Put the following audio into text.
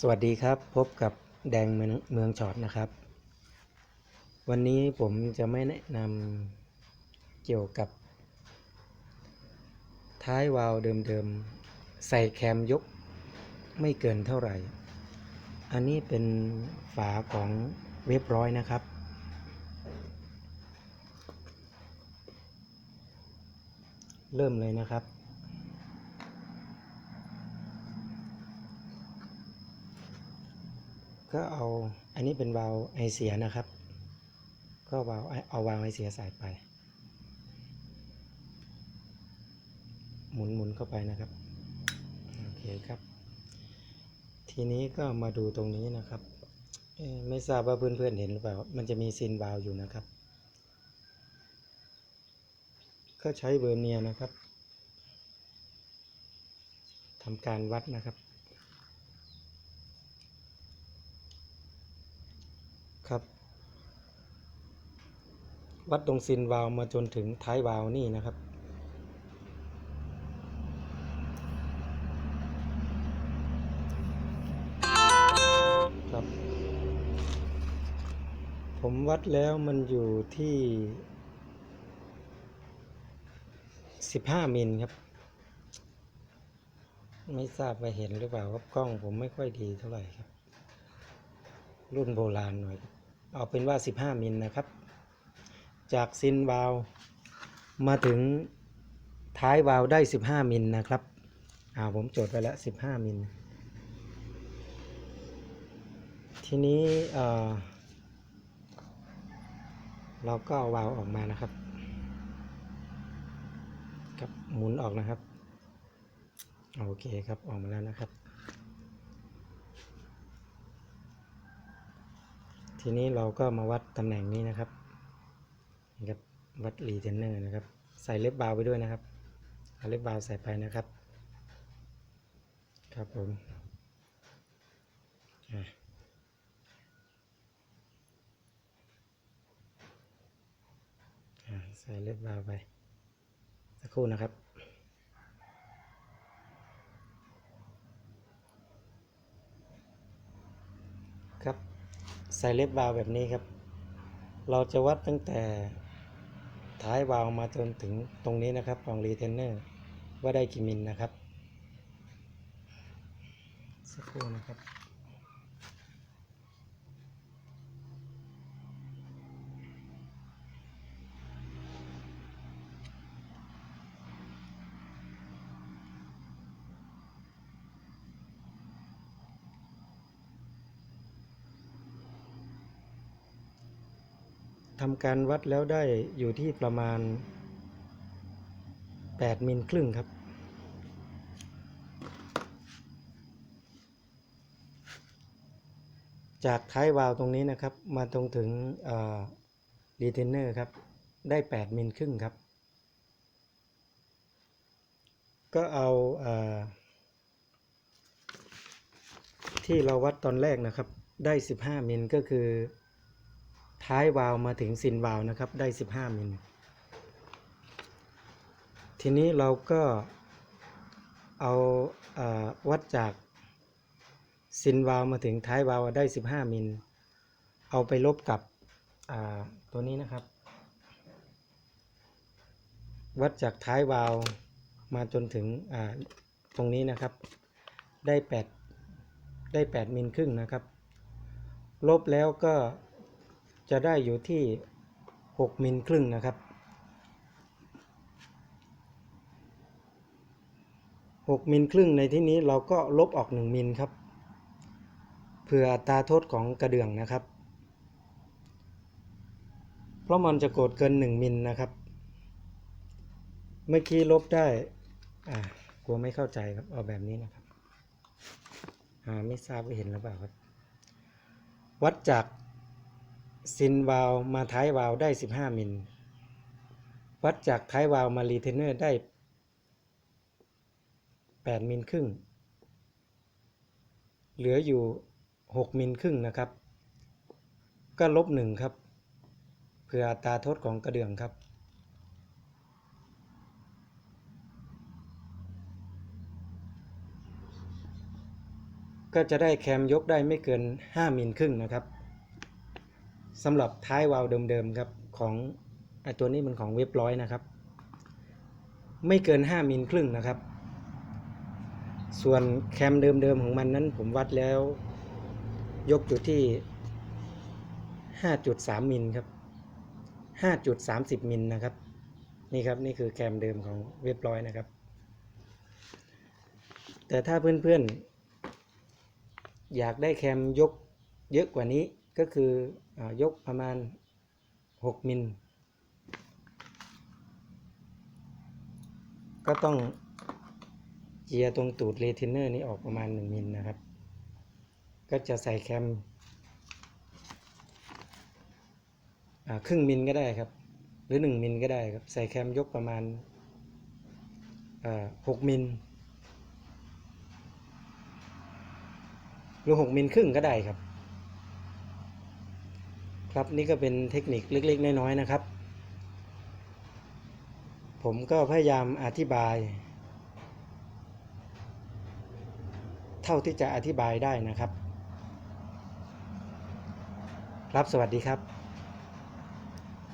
สวัสดีครับ พบกับแดงเมืองช็อตนะครับ วันนี้ผมจะไม่แนะนำเกี่ยวกับ ท้ายวาล์วเดิมๆ ใส่แคมยกไม่เกินเท่าไหร่ อันนี้เป็นฝาของเว็บร้อยนะครับ เริ่มเลยนะครับ ก็เอาอันนี้เป็นวาล์วไอเสียนะครับ ก็วาล์วเอาวาล์วไอเสียใส่ไป หมุนหมุนเข้าไปนะครับโอเคครับ ทีนี้ก็มาดูตรงนี้นะครับไม่ทราบว่าเพื่อนๆเห็นหรือเปล่า มันจะมีซินวาล์วอยู่นะครับ ก็ใช้เวอร์เนียนะครับทำการวัดนะครับ ครับ วัดตรงซินวาวมาจนถึงท้ายวาวนี่นะครับครับ ผมวัดแล้วมันอยู่ที่15มิลครับ ไม่ทราบว่าเห็นหรือเปล่าครับกล้องผมไม่ค่อยดีเท่าไหร่ครับ รุ่นโบราณหน่อย เอาเป็นว่า 15 มิลนะครับ จากซินวาลมาถึงท้ายวาลได้ 15 มิลนะครับอ่าผมจดไปแล้ว 15 มิล ทีนี้เอ่อเราก็เอาวาลออกมานะครับครับหมุนออกนะครับ โอเคครับ ออกมาแล้วนะครับ ทีนี้เราก็มาวัดตำแหน่งนี้นะครับนะครับ วัดรีเทนเนอร์นะครับ ใส่เล็บบาวไปด้วยนะครับเอาเล็บบาวใส่ไปนะครับ ครับผมอะอะใส่เล็บบาวไป สักครู่นะครับ ใส่เล็บบาวแบบนี้ครับ เราจะวัดตั้งแต่ท้ายวาล์วมาจนถึงตรงนี้นะครับของรีเทนเนอร์ว่าได้กี่มิลนะครับ สักครู่นะครับ ทำการวัดแล้วได้อยู่ที่ประมาณ 8 มิลครึ่งครับ จากท้ายวาล์วตรงนี้นะครับ มาตรงถึงรีเทนเนอร์ครับ ได้ 8 มิลครึ่งครับ ก็เอาเออที่เราวัดตอนแรกนะครับ ได้ 15 มิลก็คือ ท้ายวาล์วมาถึงซินวาล์วนะครับ ได้ 15 มิล ทีนี้เราก็เอาเออวัดจากซินวาล์วมาถึงท้ายวาล์วได้ 15 มิล เอาไปลบกับตัวนี้นะครับ วัดจากท้ายวาล์วมาจนถึงตรงนี้นะครับ ได้ 8 ได้ 8 มิลครึ่งนะครับ ลบแล้วก็ จะได้อยู่ที่ 6 มิลครึ่งนะครับ 6 มิลครึ่งในที่นี้เราก็ลบออก 1 มิลครับเพื่ออัตราโทษของกระเดื่องนะครับ เพราะมันจะโกดเกิน 1 มิลนะครับ เมื่อกี้ลบได้ อ่ากลัวไม่เข้าใจครับ เอาแบบนี้นะครับอ่าไม่ทราบว่าเห็นหรือเปล่าครับ วัดจาก ซินวาลวมาท้ายวาลวได้ 15 มิล วัดจากท้ายวาลวมารีเทนเนอร์ได้ 8 มิลครึ่ง เหลืออยู่ 6 มิลครึ่งนะครับ ก็ลบ 1 ครับ เพื่ออัตราโทษของกระเดื่องครับก็จะได้แคมยกได้ไม่เกิน 5มิลครึ่งนะครับ สำหรับท้ายวาล์วเดิมๆครับของไอตัวนี้มันของเว็บร้อยนะครับ ไม่เกิน 5 มิลครึ่งนะครับ ส่วนแคมเดิมๆของมันนั้นผมวัดแล้ว ยกอยู่ที่ 5.3 มิลครับ 5.30 มิลนะครับ นี่ครับนี่คือแคมเดิมของเว็บร้อยนะครับ แต่ถ้าเพื่อนๆ อยากได้แคมยกเยอะกว่านี้ก็คือ ยกประมาณ 6 มิล ก็ต้องเจียร์ตรงตูดเรทินเนอร์นี้ออกประมาณ 1 มิลนะครับ ก็จะใส่แคมครึ่งมิลก็ได้ครับ หรือ 1 มิลก็ได้ครับ ใส่แคมยกประมาณอ่า6มิลหรือ6มิลครึ่งก็ได้ครับ ครับนี่ก็เป็นเทคนิคเล็กๆน้อยๆนะครับ ผมก็พยายามอธิบาย เท่าที่จะอธิบายได้นะครับ ครับสวัสดีครับ